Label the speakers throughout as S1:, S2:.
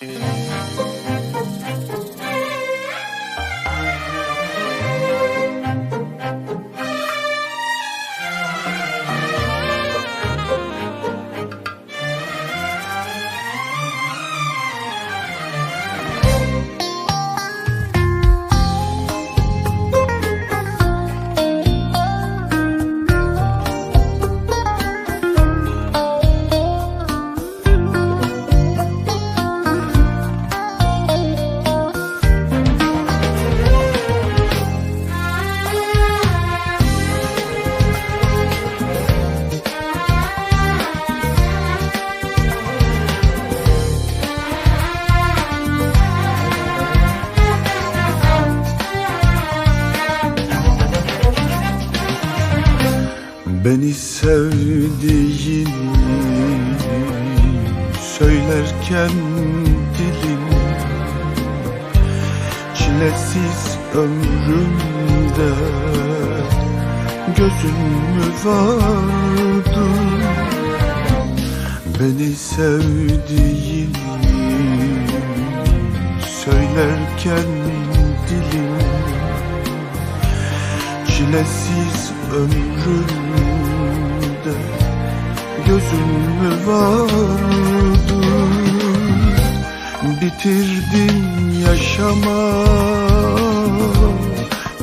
S1: Mm-hmm. Beni sevdiğini söylerken dilim Çilesiz ömrümde gözün mü vardı. Beni sevdiğini söylerken dilim Çilesiz ömrümde gözün mü vardı. Bitirdin yaşama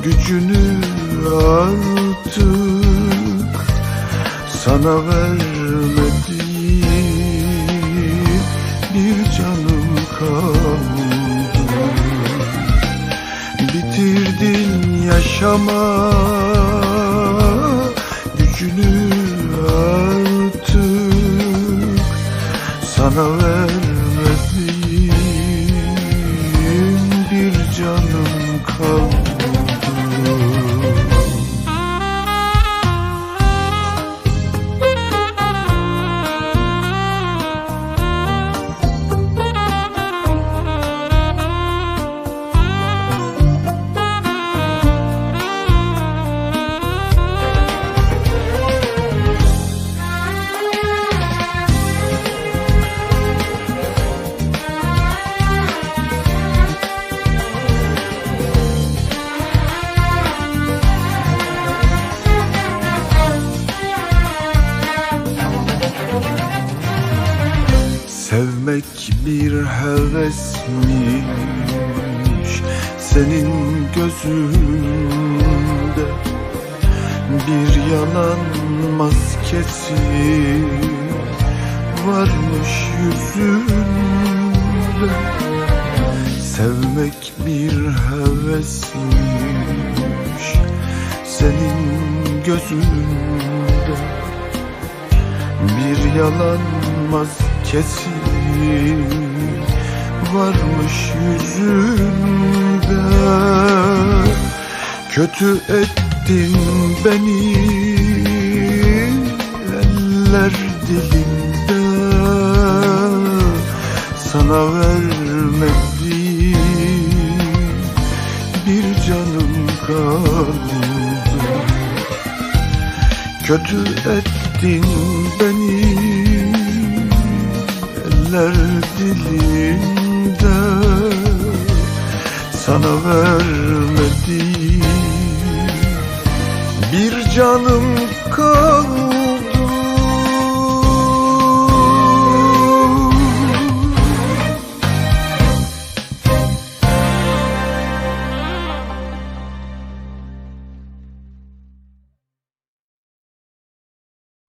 S1: gücünü artık. Sana vermediğim bir canım kaldı. Bitirdin yaşama gücünü Sana bir hevesmiş senin gözünde? Bir yalan maskesi varmış yüzünde. Sevmek bir hevesmiş senin gözünde? Bir yalan maskesi varmış yüzünde Kötü ettin beni eller dilimde Sana vermediğim bir canım kaldı. Kötü ettin beni Eller dilimde Sana vermediğim Bir canım kaldı